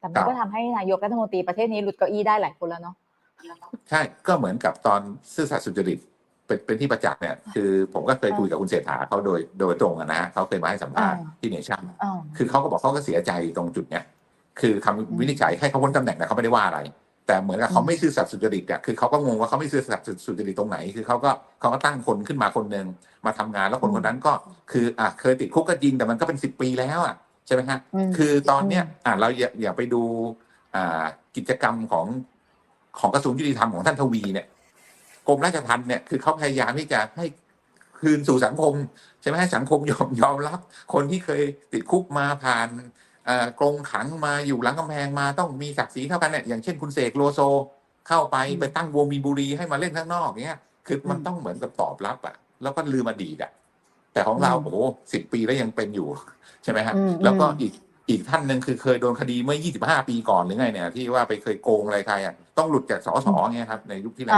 แต่มันก็ทำให้นายกรัฐมนตรีประเทศนี้หลุดเก้าอี้ได้หลายคนแล้วเนาะใช่ก็เหมือนกับตอนซื่อสัตย์สุจริตเป็นเป็นที่ประจักษ์เนี่ยคือผมก็เคยคุยกับคุณเศรษฐาเขาโดยโดยตรงอะนะฮะเขาเคยมาให้สัมภาษณ์อ่าที่เนชั่นอ๋อคือเขาก็บอกเขาก็เสียใจตรงจุดเนี้ยคือคำวินิจฉัยให้เขาพ้นตำแหน่งนะเขาไม่ได้ว่าอะไร แต่เหมือนกับเขาไม่ซื่อสัตย์สุจริตอะคือเขาก็งงว่าเขาไม่ซื่อสัตย์สุจริตตรงไหน คือเขาก็เขาก็ตั้งคนขึ้นมาคนหนึ่งมาทำงานแล้วคนคนนั้นก็คืออะเคยติดคุกก็จริงแต่มันก็เป็นสิบปีแล้วอะ ใช่ไหมฮะมคือตอนเนี้ยอะเราอย่าอย่าไปดูอ่ากิจกรรมของของกระทรวงยุติธรรมของท่านทวีเนี่ยกรมราชทัณฑ์เนี่ยคือเขาพยายามที่จะให้คืนสู่สังคม ใช่ไหมให้สังคมยอมยอมรับ คนที่เคยติดคุกมาผ่านเอ่อกรงขังมาอยู่หลังกำแพงมาต้องมีศักดิ์ศรีเท่ากันเนี่ยอย่างเช่นคุณเสกโลโซเข้าไปอืมไปตั้งวงมีบุรีให้มาเล่นข้างนอกเงี้ยคือมันอืมต้องเหมือนกับตอบรับอะแล้วก็ลืมอดีตอะ แต่ของเราอืมโอ้โหสิบปีแล้วยังเป็นอยู่ ใช่ไหมฮะอืมแล้วก็อืมอีกอีกท่านหนึ่งคือเคยโดนคดีเมื่อ 25 ปีก่อนหรือไงเนี่ย ที่ว่าไปเคยโกงอะไรใครอะต้องหลุดจากสสเงี้ยครับในยุคที่แล้ว